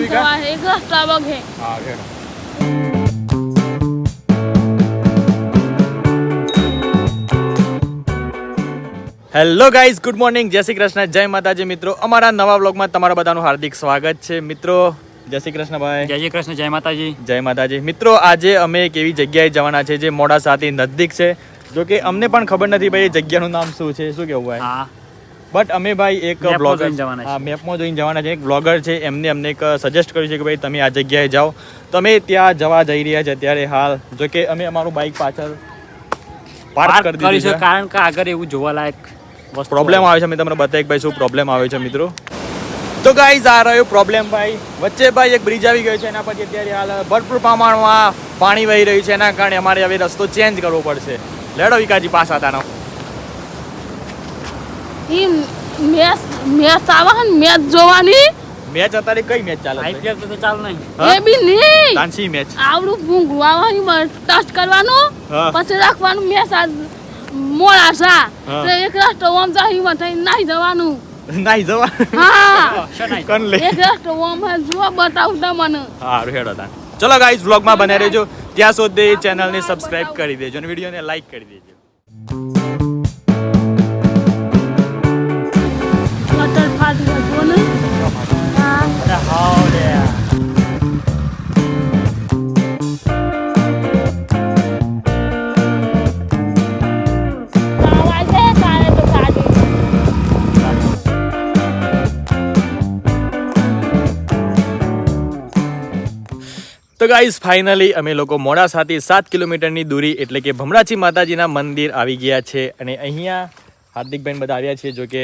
વિકા જવા એક રસ્તા બગે હા હેડો હેલો ગાઈઝ ગુડ મોર્નિંગ જય શ્રી કૃષ્ણ જય માતાજી મિત્રો. અમારા નવા બ્લોગમાં તમારા બધાનું હાર્દિક સ્વાગત છે. મિત્રો જય શ્રી કૃષ્ણ ભાઈ જય શ્રી કૃષ્ણ. જય માતાજી. જય માતાજી. મિત્રો આજે અમે એક એવી જગ્યાએ જવાના છે જે મોડાસાથી નજદીક છે. જો કે અમને પણ ખબર નથી ભાઈ એ જગ્યાનું નામ શું છે. શું કેવું ભાઈ? હા. બટ અમે ભાઈ એક બ્લોગર હા મેપમાં જોઈને જવાના છે એક બ્લોગર છે એમને અમને એક સજેસ્ટ કર્યું છે કે ભાઈ તમે આ જગ્યાએ જાઓ. તમે ત્યાં જવા જઈ રહ્યા છે અત્યારે હાલ. જો કે અમે અમારું બાઇક પાછળ પાર્ક કરી દીધું છે. કારણ કે આગળ એવું જોવાલાયક પ્રોબ્લેમ આવે છે મેં તમને બતાવી ભાઈ શું પ્રોબ્લેમ આવે છે મિત્રો. તો ગાઈઝ આ રહ્યો પ્રોબ્લેમ ભાઈ. વચ્ચે ભાઈ એક બ્રિજ આવી ગયો છે એના પછી અત્યારે હાલ ભરપૂર પ્રમાણમાં પાણી વહી રહ્યું છે એના કારણે અમારે હવે રસ્તો ચેન્જ કરવો પડશે. લેડો વિકાજી પાસ આતાનો ઈ મેચ મેચ આવે ને મેચ જોવાની. મેચ અત્યારે કઈ મેચ ચાલે આઈપીએલ તો ચાલ નહીં. એ બી નહીં. તાનસી મેચ. આવડું ભૂંગળું આવવાની ટેસ્ટ કરવાનું હા. પછી રાખવાનું મેચ આ મોડા સા તો એક રસ્તો ઓમ જાહી માં થઈ નાહી જવાનું. નાઈ જવા? હા. કન લે એક રસ્તો ઓમ જો બતાવું તમને. હારું હેડો તા ચલો ગાઈઝ વ્લોગમાં બને રહેજો. ત્યાં સુધી ચેનલને સબસ્ક્રાઇબ કરી દેજો અને વિડીયોને લાઈક કરી દેજો. હા કાલે તો ગાઈઝ ફાઇનલી અમે લોકો મોડાસાથી સાત કિલોમીટરની દૂરી એટલે કે ભમરાચી માતાજીના મંદિર આવી ગયા છે અને અહીંયા હાર્દિકભાઈ બધા આવ્યા છે જો કે.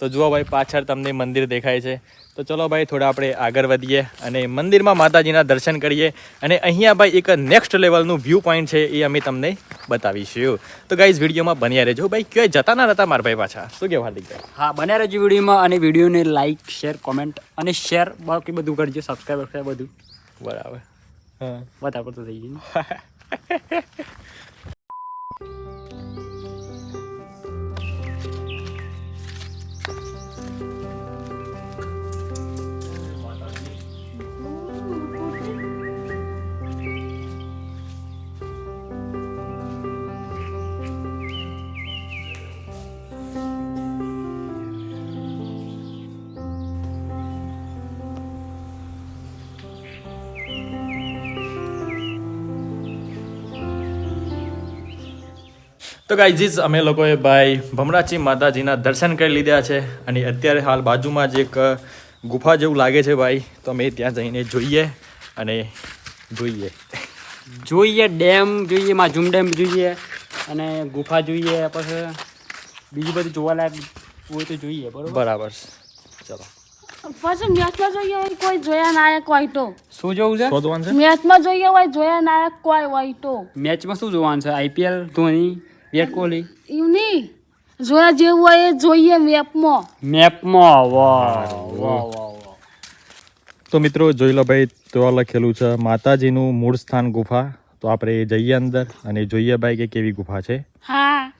તો જુઓ ભાઈ પાછળ તમને મંદિર દેખાય છે. તો ચલો ભાઈ થોડા આપણે આગળ વધીએ અને મંદિરમાં માતાજીના દર્શન કરીએ. અને અહીંયા ભાઈ એક નેક્સ્ટ લેવલનું વ્યૂ પોઈન્ટ છે એ અમે તમને બતાવીશું. તો ગાઈઝ વિડીયોમાં બન્યા રહેજો. ભાઈ ક્યાંય જતા ના હતા મારા ભાઈ પાછા. શું કહેવા હાર્દિકભાઈ હા બન્યા રહેજો વિડીયોમાં અને વિડીયોને લાઈક શેર કોમેન્ટ અને શેર બાકી બધું કરજો. સબસ્ક્રાઈબ બધું. બરાબર. હા. વધારે પડતું થઈ ગયું. તો ગાઈઝીસ અમે લોકોએ ભાઈ ભમરાચી માતાજીના દર્શન કરી લીધા છે અને અત્યારે હાલ બાજુમાં જ એક ગુફા જેવું લાગે છે ભાઈ. તો અમે ત્યાં જઈને જોઈએ અને જોઈએ. જોઈએ ડેમ જોઈએ માજુમ ડેમ જોઈએ અને ગુફા જોઈએ પછી બીજું બધું જોવાલાયક હોય તો જોઈએ બરોબર? બરાબર. ચલો. પછી મેચમાં જોઈએ હોય કોઈ જોયા નાયક હોય તો. શું જોવું છે? શોધવાનું છે? મેચમાં જોઈએ હોય જોયા નાયક કોઈ હોય તો. મેચમાં શું જોવાનું છે? આઈપીએલ ધોની? વિરાટ કોહલી એવું નહીં જોયા જેવું હોય એ જોઈએ મેપમાં મેપમાં વાહ વાહ વાહ વાહ. તો મિત્રો જોઈ લો ભાઈ તો લખેલું છે માતાજીનું મૂળ સ્થાન ગુફા. તો આપણે જઈએ અંદર અને જોઈએ ભાઈ કે કેવી ગુફા છે. હા.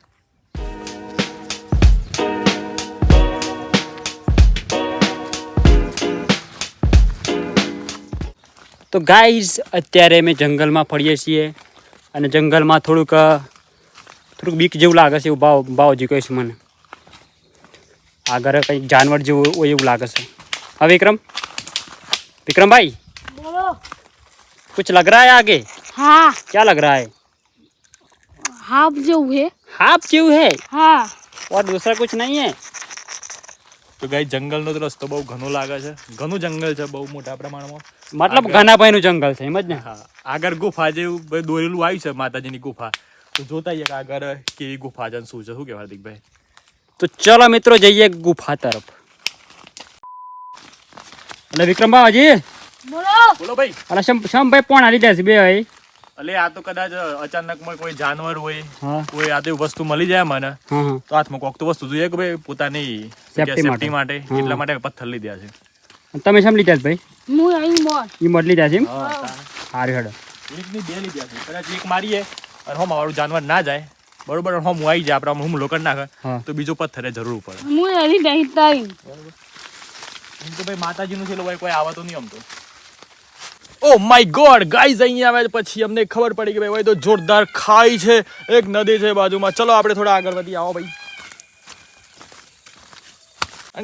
તો ગાઈઝ અત્યારે અમે જંગલમાં ફરીએ છીએ અને જંગલમાં થોડુંક थोड़क बीक जो लगे बाजी कहे मैंने अगर कहीं जानवर जो वो ये लगे से हाँ विक्रम विक्रम भाई कुछ लग रहा है आगे हाँ क्या लग रहा है हाफ़ जो है हाफ़ जो है हाँ और दूसरा कुछ नहीं है तो गाइस जंगल नो रस्तो बहु घनो लागे छे घनो जंगल छे बहु मोटा प्रमाण में मतलब घना भाई नो जंगल छे समझ ने हाँ अगर गुफा जे दोरेलू आई छे माताजी गुफा તો જોતા જઈએ કે આગળ કેવી ગુફા છે શું છે શું કહેવાય હાર્દિકભાઈ? તો ચલો મિત્રો જઈએ ગુફા તરફ. એટલે વિક્રમભાઈ હજી? બોલો. બોલો ભાઈ. જાય છે બે એટલે આ તો કદાચ અચાનકમાં કોઈ જાનવર હોય કોઈ આ વસ્તુ મળી જાય મને તો હાથમાં કોક તો વસ્તુ જોઈએ કે ભાઈ પોતાની સેફટી માટે. એટલા માટે પથ્થર લીધા છે. તમે શમ લીધા ભાઈ? હું અહીં લીધા છે હા, એકની બે લીધા છે. કદાચ એક મારીએ અને હોમ વાળું જાનવર ના જાય બરોબર? હોમ આવી જાય આપણે હું લોકડ નાખે તો બીજો પથ્થરે જરૂર પડે. હું એની નહીં તાઈ એમ તો ભાઈ માતાજીનું છે એટલે ભાઈ કોઈ આવતો નહીં અમતો ઓ માય ગોડ ગાઈઝ અહીંયા આવે પછી અમને ખબર પડી કે ભાઈ ભાઈ તો જોરદાર ખાઈ છે એક નદી છે બાજુમાં. ચલો આપણે થોડા આગળ વધી આવો ભાઈ.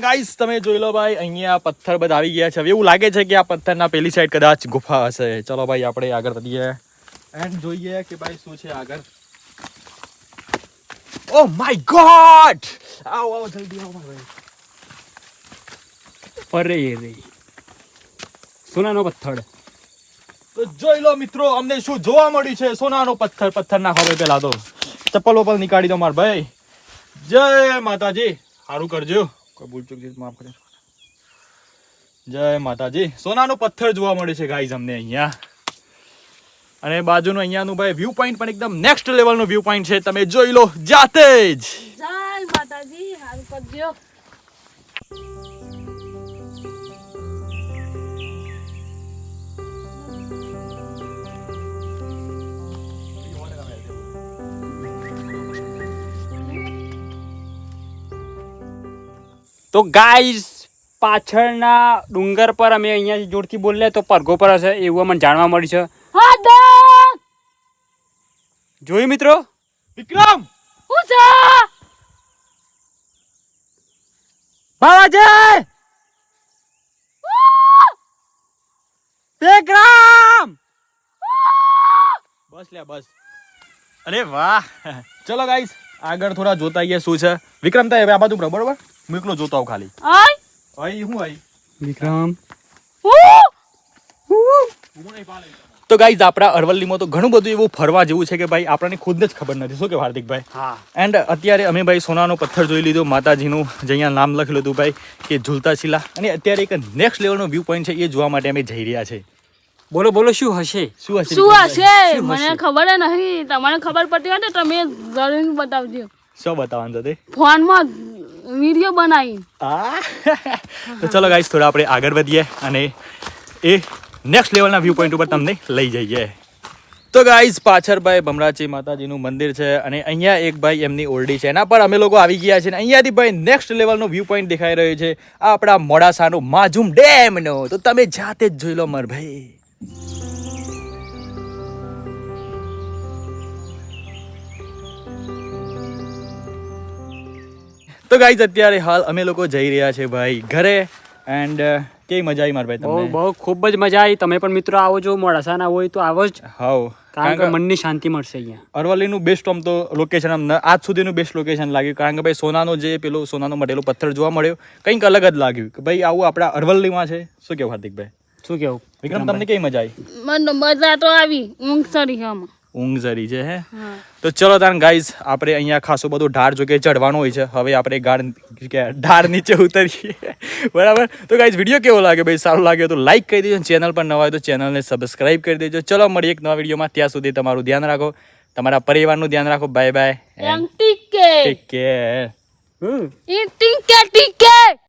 ગાઈઝ તમે જોઈ લો ભાઈ અહીંયા પથ્થર બધા આવી ગયા છે. હવે એવું લાગે છે કે આ પથ્થરના પેલી સાઈડ કદાચ ગુફા હશે. ચલો ભાઈ આપણે આગળ વધીએ. એન્ડ જોઈએ કે ભાઈ શું છે આગળ. ઓ માય ગોડ આવો આવો જલ્દી આવો ભાઈ. અરે રે. સોનાનો પથ્થર. તો જોઈ લો મિત્રો અમને શું જોવા મળ્યું છે? સોનાનો પથ્થર પથ્થર નાખો ભાઈ પેલા તો ચપ્પલ વપ્પલ નીકાળી દો માર ભાઈ. જય માતાજી. સારું કરજો. કોઈ ભૂલ ચૂક માફ કરે જય માતાજી. સોનાનો પથ્થર જોવા મળે છે ગાઈઝ અમને અહીંયા. અને બાજુનો અહીંયાનું ભાઈ વ્યૂ પોઈન્ટ પણ એકદમ નેક્સ્ટ લેવલનું વ્યૂ પોઈન્ટ છે. તમે જોઈ લો જાતે જ. જય માતાજી હાલ કરજો તો ગાઈઝ પાછળના ડુંગર પર અમે અહીંયાથી જોરથી બોલ્યા તો પરગો પર હશે એવું અમને જાણવા મળ્યું છે. જોયું મિત્રો? વિક્રમ! હું છે! બસ લે બસ. અરે વાહ. ચલો ગાઈસ આગળ થોડા જોતા આઈએ શું છે. વિક્રમ હવે આ બાજુ બરોબર? હું એકલો જોતો આવું ખાલી. આય! હું અહીં? વિક્રમ. હું! તો ગાઈઝ આપણા અરવલ્લીમાં તો ઘણું બધું એવું ફરવા જેવું છે કે ભાઈ આપણને ખુદ જ ખબર નથી. શું કે હાર્દિકભાઈ? હા. એન્ડ અત્યારે અમે ભાઈ સોનાનો પથ્થર જોઈ લીધો માતાજીનું જે અહીંયા નામ લખેલું હતું ભાઈ કે ઝૂલતા શિલા અને અત્યારે એક નેક્સ્ટ લેવલનો વ્યૂ પોઈન્ટ છે એ જોવા માટે અમે જઈ રહ્યા છે. બોલો બોલો શું હશે? શું હશે? શું હશે? મને ખબર નથી નહીં. તમને ખબર પડતી હોય તો તમે જરૂર બતાવજો. શું બતાવવાનું તે? ફોનમાં વીડિયો બનાવી. તો ચલો ગાઈઝ થોડા આપણે આગળ વધીએ અને એ નેક્સ્ટ લેવલના વ્યૂ પોઈન્ટ ઉપર તમને લઈ જઈએ. તો ગાઈઝ પાછળ ભાઈ બમરાચી માતાજીનું મંદિર છે અને અહીંયા એક ભાઈ એમની ઓરડી છે. એના પર અમે લોકો આવી ગયા છે અને અહીંયાથી ભાઈ નેક્સ્ટ લેવલનો વ્યૂ પોઈન્ટ દેખાઈ રહ્યો છે. આ આપણા મોડાસાનો માજુમ ડેમનો તો તમે જાતે જ જોઈ લો મર ભાઈ. તો ગાઈઝ અત્યારે હાલ અમે લોકો જઈ રહ્યા છે ભાઈ ઘરે. એન્ડ કેવી મજા આવી માર ભાઈ તમને? બહુ ખૂબ જ મજા આવી. તમે પણ મિત્રો આવો જો મોડાસાના હોય તો આવો જ. હાવ કારણ કે મનની શાંતિ મળશે અહીંયા. અરવલ્લીનું બેસ્ટ આમ તો લોકેશન આમ ન- આજ સુધીનું બેસ્ટ લોકેશન લાગ્યું. કારણ કે ભાઈ સોનાનો જે પેલો સોનાનો મટેલો પથ્થર જોવા મળ્યો કંઈક અલગ જ લાગ્યું કે ભાઈ આવું આપણા અરવલ્લીમાં છે. શું કેવું હાર્દિકભાઈ? શું કેવું? વિક્રમ તમને કેવી મજા આવી? મજા તો આવી. ઊંઘ સરી આમાં. ઊંઘ જરી છે હે? તો ચલો તાન ગાઈઝ આપણે અહીંયા ખાસો બધો ઢાળ જો કે ચડવાનો હોય છે. હવે આપણે કે ઢાળ નીચે ઉતરીએ. બરાબર? તો ગાઈઝ વીડિયો કેવો લાગે ભાઈ સારો લાગ્યો તો લાઈક કરી દેજો ચેનલ પર નવા હોય તો ચેનલને સબસ્ક્રાઇબ કરી દેજો. ચલો મળીએ એક નવા વિડીયોમાં ત્યાં સુધી તમારું ધ્યાન રાખો. તમારા પરિવારનું ધ્યાન રાખો. બાય બાય એમ કેર ટેક કેર ટીકે ટીકે